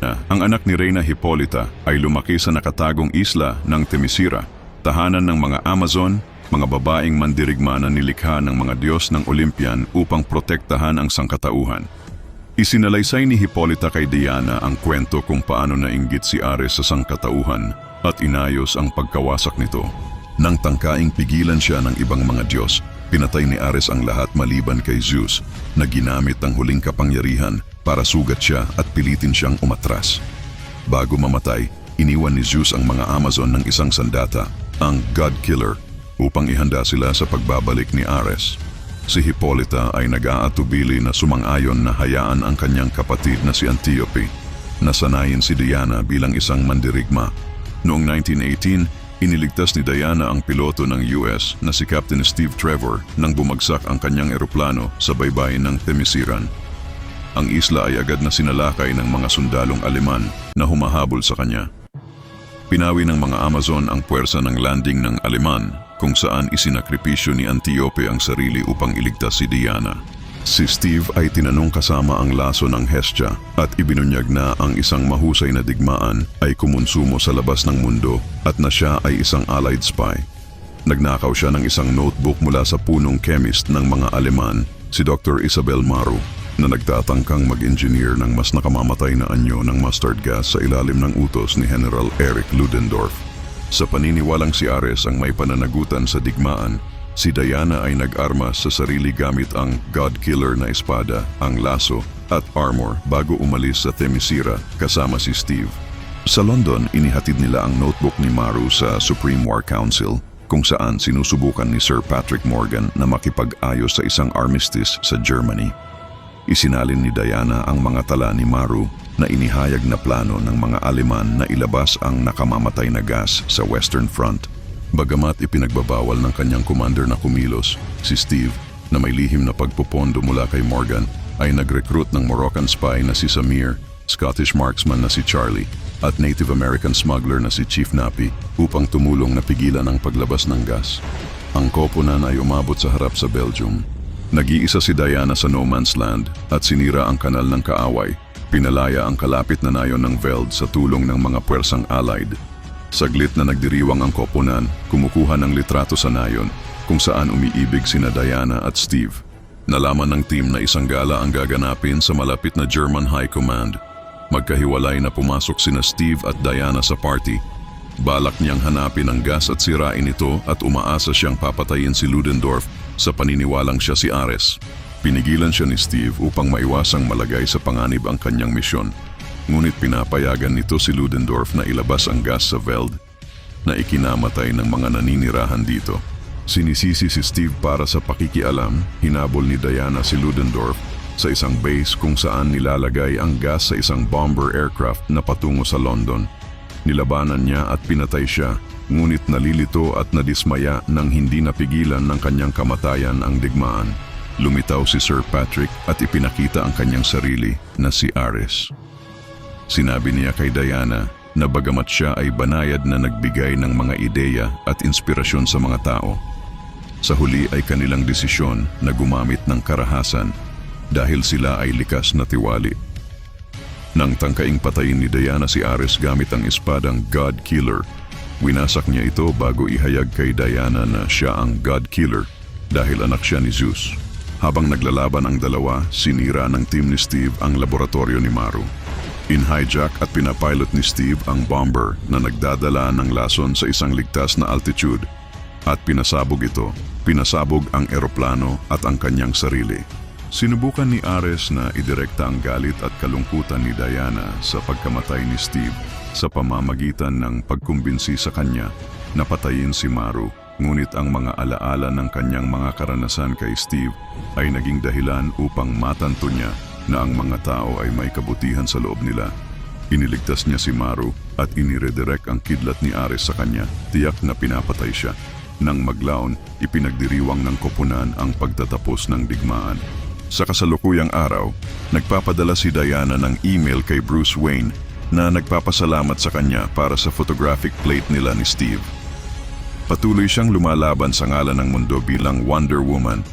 Ang anak ni Reyna Hipolita ay lumaki sa nakatagong isla ng Temisira, tahanan ng mga Amazon, mga babaeng mandirigma na nilikha ng mga Diyos ng Olympian upang protektahan ang sangkatauhan. Isinalaysay ni Hipolita kay Diana ang kwento kung paano nainggit si Ares sa sangkatauhan at inayos ang pagkawasak nito. Nang tangkaing pigilan siya ng ibang mga Diyos, pinatay ni Ares ang lahat maliban kay Zeus na ginamit ang huling kapangyarihan para sugat siya at pilitin siyang umatras. Bago mamatay, iniwan ni Zeus ang mga Amazon ng isang sandata, ang God Killer, upang ihanda sila sa pagbabalik ni Ares. Si Hippolyta ay nag-aatubili na sumang-ayon na hayaan ang kanyang kapatid na si Antiope. Nasanayin si Diana bilang isang mandirigma. Noong 1918, iniligtas ni Diana ang piloto ng US na si Captain Steve Trevor nang bumagsak ang kanyang eroplano sa baybayin ng Temisiran. Ang isla ay agad na sinalakay ng mga sundalong Aleman na humahabol sa kanya. Pinawi ng mga Amazon ang puwersa ng landing ng Aleman kung saan isinakripisyo ni Antiope ang sarili upang iligtas si Diana. Si Steve ay tinanong kasama ang laso ng Hestia at ibinunyag na ang isang mahusay na digmaan ay kumonsumo sa labas ng mundo at na siya ay isang allied spy. Nagnakaw siya ng isang notebook mula sa punong chemist ng mga Aleman, si Dr. Isabel Maru, na nagtatangkang mag-engineer ng mas nakamamatay na anyo ng mustard gas sa ilalim ng utos ni General Eric Ludendorff. Sa paniniwalang si Ares ang may pananagutan sa digmaan, si Diana ay nag-armas sa sarili gamit ang God Killer na espada, ang laso at armor bago umalis sa Temisira kasama si Steve. Sa London, inihatid nila ang notebook ni Maru sa Supreme War Council kung saan sinusubukan ni Sir Patrick Morgan na makipag-ayos sa isang armistice sa Germany. Isinalin ni Diana ang mga tala ni Maru na inihayag na plano ng mga Aleman na ilabas ang nakamamatay na gas sa Western Front. Bagamat ipinagbabawal ng kanyang commander na kumilos, si Steve, na may lihim na pagpupondo mula kay Morgan, ay nag-recruit ng Moroccan spy na si Samir, Scottish marksman na si Charlie, at Native American smuggler na si Chief Napi upang tumulong na pigilan ang paglabas ng gas. Ang koponan ay umabot sa harap sa Belgium. Nag-iisa si Diana sa no man's land at sinira ang kanal ng kaaway. Pinalaya ang kalapit na nayon ng Veld sa tulong ng mga puwersang allied. Saglit na nagdiriwang ang koponan, kumukuha ng litrato sa nayon kung saan umiibig sina Diana at Steve. Nalaman ng team na isang gala ang gaganapin sa malapit na German High Command. Magkahiwalay na pumasok sina Steve at Diana sa party. Balak niyang hanapin ang gas at sirain ito at umaasa siyang papatayin si Ludendorff sa paniniwalang siya si Ares. Pinigilan siya ni Steve upang maiwasang malagay sa panganib ang kanyang misyon. Ngunit pinapayagan nito si Ludendorff na ilabas ang gas sa Veld na ikinamatay ng mga naninirahan dito. Sinisisi si Steve para sa pakikialam, hinabol ni Diana si Ludendorff sa isang base kung saan nilalagay ang gas sa isang bomber aircraft na patungo sa London. Nilabanan niya at pinatay siya, ngunit nalilito at nadismaya nang hindi napigilan ng kanyang kamatayan ang digmaan. Lumitaw si Sir Patrick at ipinakita ang kanyang sarili na si Ares. Sinabi niya kay Diana na bagamat siya ay banayad na nagbigay ng mga ideya at inspirasyon sa mga tao, sa huli ay kanilang desisyon na gumamit ng karahasan dahil sila ay likas na tiwali. Nang tangkaing patayin ni Diana si Ares gamit ang espadang God Killer, winasak niya ito bago ihayag kay Diana na siya ang God Killer dahil anak siya ni Zeus. Habang naglalaban ang dalawa, sinira ng team ni Steve ang laboratorio ni Maru. In-hijack at pinapilot ni Steve ang bomber na nagdadala ng lason sa isang ligtas na altitude at pinasabog ito, pinasabog ang eroplano at ang kanyang sarili. Sinubukan ni Ares na idirekta ang galit at kalungkutan ni Diana sa pagkamatay ni Steve sa pamamagitan ng pagkumbinsi sa kanya na patayin si Maru. Ngunit ang mga alaala ng kanyang mga karanasan kay Steve ay naging dahilan upang matanto niya na ang mga tao ay may kabutihan sa loob nila. Iniligtas niya si Maru at iniredirect ang kidlat ni Ares sa kanya, tiyak na pinapatay siya. Nang maglaon, ipinagdiriwang ng koponan ang pagtatapos ng digmaan. Sa kasalukuyang araw, nagpapadala si Diana ng email kay Bruce Wayne na nagpapasalamat sa kanya para sa photographic plate nila ni Steve. Patuloy siyang lumalaban sa ngalan ng mundo bilang Wonder Woman